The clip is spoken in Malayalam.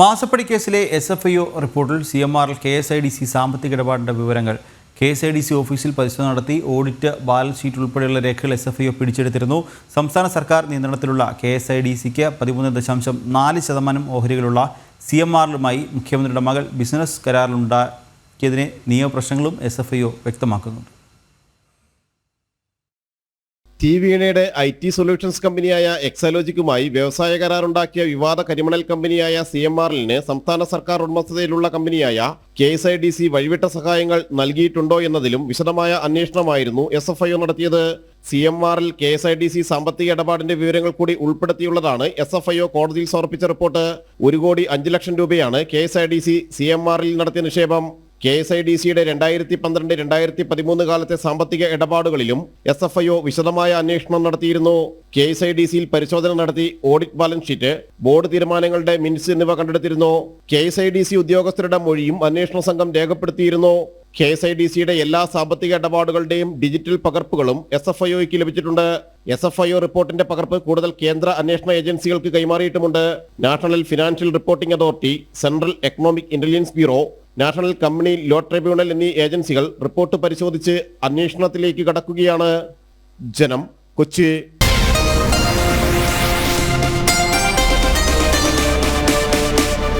മാസപ്പടി കേസിലെ എസ് എഫ് ഐ ഒ റിപ്പോർട്ടിൽ സി എം ആറിൽ K S I D C സാമ്പത്തിക ഇടപാടിന്റെ വിവരങ്ങൾ. K S I D C ഓഫീസിൽ പരിശോധന നടത്തി ഓഡിറ്റ് ബാലൻസ് ഷീറ്റ് ഉൾപ്പെടെയുള്ള രേഖകൾ എസ് എഫ് ഐ ഒ പിടിച്ചെടുത്തിരുന്നു. സംസ്ഥാന സർക്കാർ നിയന്ത്രണത്തിലുള്ള കെ എസ് ഐ ഡി സിക്ക് പതിമൂന്ന് ദശാംശം നാല് ശതമാനം ഓഹരികളുള്ള സി എം ആറിലുമായി മുഖ്യമന്ത്രിയുടെ മകൾ ബിസിനസ് കരാറിലുണ്ടാക്കിയതിനെ നിയമപ്രശ്നങ്ങളും എസ് എഫ് ഐ ഒ വ്യക്തമാക്കുന്നുണ്ട്. ടി വീണയുടെ ഐ ടി സൊല്യൂഷൻസ് കമ്പനിയായ എക്സലോജിക്കുമായി വ്യവസായ കരാറുണ്ടാക്കിയ വിവാദ കരിമണൽ കമ്പനിയായ സി എം ആറിന് സംസ്ഥാന സർക്കാർ ഉടമസ്ഥതയിലുള്ള കമ്പനിയായ K S I D C വഴിവിട്ട സഹായങ്ങൾ നൽകിയിട്ടുണ്ടോ എന്നതിലും വിശദമായ അന്വേഷണമായിരുന്നു എസ് എഫ് ഐ നടത്തിയത്. സി എം ആറിൽ K S I D C സാമ്പത്തിക ഇടപാടിന്റെ വിവരങ്ങൾ കൂടി ഉൾപ്പെടുത്തിയുള്ളതാണ് എസ് എഫ് ഐ ഒ കോടതിയിൽ സമർപ്പിച്ച റിപ്പോർട്ട്. ഒരു കോടി അഞ്ച് ലക്ഷം രൂപയാണ് K S I D C C M ആറിൽ നടത്തിയ നിക്ഷേപം. കെ എസ് ഐ ഡി സിയുടെ രണ്ടായിരത്തി പന്ത്രണ്ട് രണ്ടായിരത്തി പതിമൂന്ന് കാലത്തെ സാമ്പത്തിക ഇടപാടുകളിലും എസ് എഫ് ഐ ഒ വിശദമായ അന്വേഷണം നടത്തിയിരുന്നു. കെ എസ് ഐ ഡി സിയിൽ പരിശോധന നടത്തി ഓഡിറ്റ് ബാലൻസ് ഷീറ്റ് ബോർഡ് തീരുമാനങ്ങളുടെ മിനിറ്റ്സ് എന്നിവ കണ്ടെടുത്തിരുന്നു. K S I D C ഉദ്യോഗസ്ഥരുടെ മൊഴിയും അന്വേഷണ സംഘം രേഖപ്പെടുത്തിയിരുന്നു. കെ എസ് ഐ ഡി സിയുടെ എല്ലാ സാമ്പത്തിക ഇടപാടുകളുടെയും ഡിജിറ്റൽ പകർപ്പുകളും എസ് എഫ് ഐ ഒക്ക് ലഭിച്ചിട്ടുണ്ട്. എസ് എഫ് ഐ ഒ റിപ്പോർട്ടിന്റെ പകർപ്പ് കൂടുതൽ കേന്ദ്ര അന്വേഷണ ഏജൻസികൾക്ക് കൈമാറിയിട്ടുമുണ്ട്. National financial reporting authority central economic intelligence bureau national company law tribunal എന്നീ ഏജൻസികൾ റിപ്പോർട്ട് പരിശോധിച്ച് അന്വേഷണത്തിലേക്ക് കടക്കുകയാണ്. ജനം കൊച്ചി